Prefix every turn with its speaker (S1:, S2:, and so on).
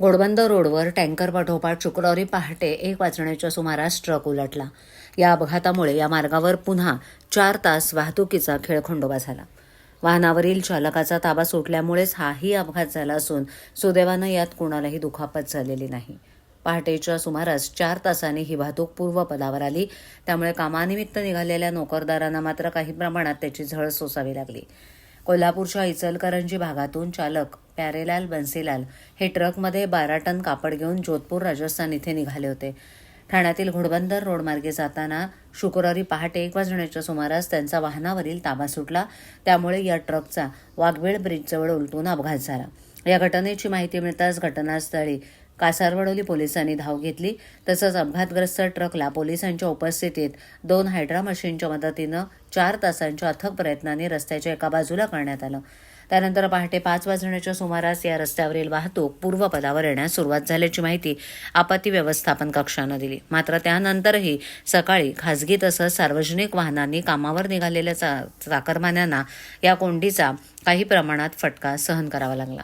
S1: घोडबंद रोडवर टँकर पाठोपाठ शुक्रवारी पहाटे एक वाजण्याच्या सुमारास ट्रक उलटला. या अपघातामुळे या मार्गावर पुन्हा चार तास वाहतुकीचा खेळखंडोबा झाला. वाहनावरील चालकाचा ताबा सुटल्यामुळेच हाही अपघात झाला असून सुदैवानं यात कोणालाही दुखापत झालेली नाही. पहाटेच्या सुमारास चार तासांनी ही वाहतूक पूर्वपदावर आली. त्यामुळे कामानिमित्त निघालेल्या नोकरदारांना मात्र काही प्रमाणात त्याची झळ सोसावी लागली. कोल्हापूरच्या इचलकरंजी भागातून चालक प्यारेलाल बन्सीलाल हे ट्रकमध्ये बारा टन कापड घेऊन जोधपूर राजस्थान इथे निघाले होते. ठाण्यातील घोडबंदर रोडमार्गे जाताना शुक्रवारी पहाटे एक वाजण्याच्या सुमारास त्यांचा वाहनावरील ताबा सुटला. त्यामुळे या ट्रकचा वाघवेळ ब्रिजजवळ उलटून अपघात झाला. या घटनेची माहिती मिळताच घटनास्थळी कासारवडोली पोलिसांनी धाव घेतली. तसंच अपघातग्रस्त ट्रकला पोलिसांच्या उपस्थितीत दोन हायड्रा मशीनच्या मदतीनं चार तासांच्या अथक प्रयत्नांनी रस्त्याच्या एका बाजूला करण्यात आलं. त्यानंतर पहाटे पाच वाजण्याच्या सुमारास या रस्त्यावरील वाहतूक पूर्वपदावर येण्यास सुरुवात झाल्याची माहिती आपत्ती व्यवस्थापन कक्षानं दिली. मात्र त्यानंतरही सकाळी खासगी तसंच सार्वजनिक वाहनांनी कामावर निघालेल्या चा चाकरमान्यांना या कोंडीचा काही प्रमाणात फटका सहन करावा लागला.